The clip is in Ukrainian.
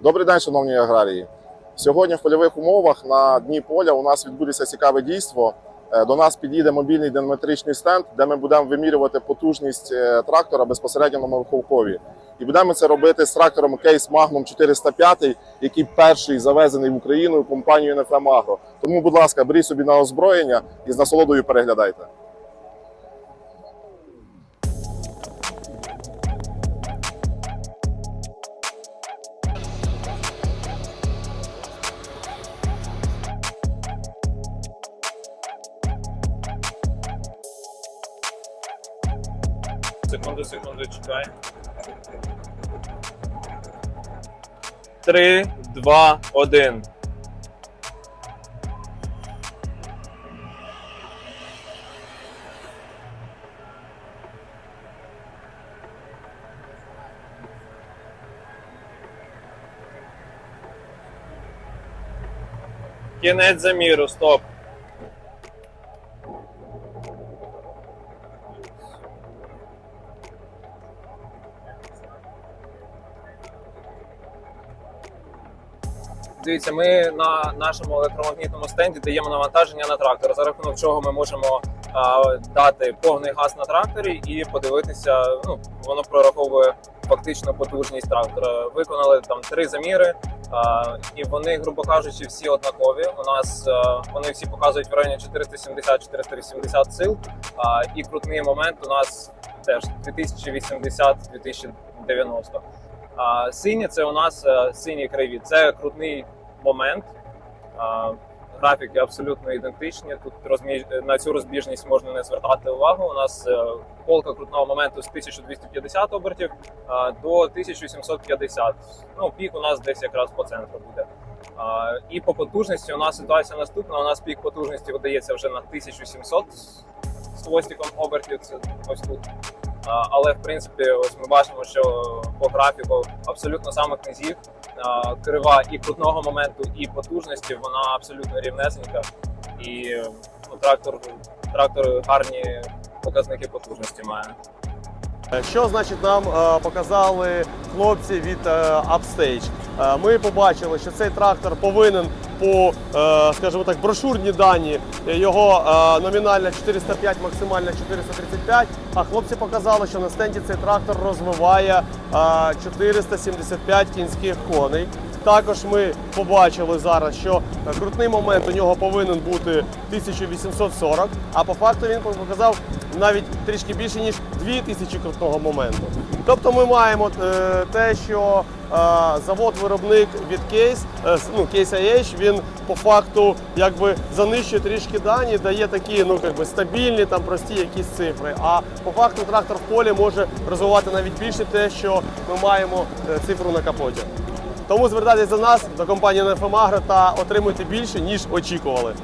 Добрий день, шановні аграрії. Сьогодні в польових умовах на дні поля у нас відбудеться цікаве дійство. Е, До нас підійде мобільний динаметричний стенд, де ми будемо вимірювати потужність е, трактора безпосередньо на Морховкові. І будемо це робити з трактором Case Magnum 405, який перший завезений в Україну компанією NFM Agro. Тому, будь ласка, беріть собі на озброєння і з насолодою переглядайте. Секунду, секунду, чекай. Три, два, один. Кінець заміру, стоп. Дивіться, ми на нашому електромагнітному стенді даємо навантаження на трактор, за рахунок чого ми можемо а, дати повний газ на тракторі і подивитися. Ну воно прораховує фактичну потужність трактора. Виконали там три заміри, а, і вони, грубо кажучи, всі однакові. У нас а, вони всі показують в районі 470-480 сил. А, і крутний момент у нас теж 2080-2090. А сині це у нас е, сині криві. Це крутний момент. Графіки абсолютно ідентичні. Тут на цю розбіжність можна не звертати увагу. У нас е, полка крутного моменту з 1250 обертів до 1750. Ну, пік у нас десь якраз по центру буде. І по потужності у нас ситуація наступна. У нас пік потужності видається вже на 1700 з хвостиком обертів. Це ось тут. Але в принципі, ось ми бачимо, що по графіку абсолютно самих низів крива і крутного моменту, і потужності вона абсолютно рівнесенька. І ну, трактор, трактор гарні показники потужності має. Що значить нам е, показали хлопці від е, Upstage? Е, Ми побачили, що цей трактор повинен по, е, скажімо так, брошурні дані його е, номінальна 405, максимальна 435. А хлопці показали, що на стенді цей трактор розвиває е, 475 кінських коней. Також ми побачили зараз, що е, крутний момент у нього повинен бути 1840, а по факту він показав навіть трішки більше ніж 2000 крутного моменту. Тобто ми маємо е, те, що е, завод-виробник від Case, е, ну, Case IH, він по факту якби занищує трішки дані, дає такі ну, якби, стабільні, там, прості якісь цифри. А по факту трактор в полі може розвивати навіть більше те, що ми маємо цифру на капоті. Тому звертайтесь до нас, до компанії «НФМ Агро» та отримуйте більше, ніж очікували.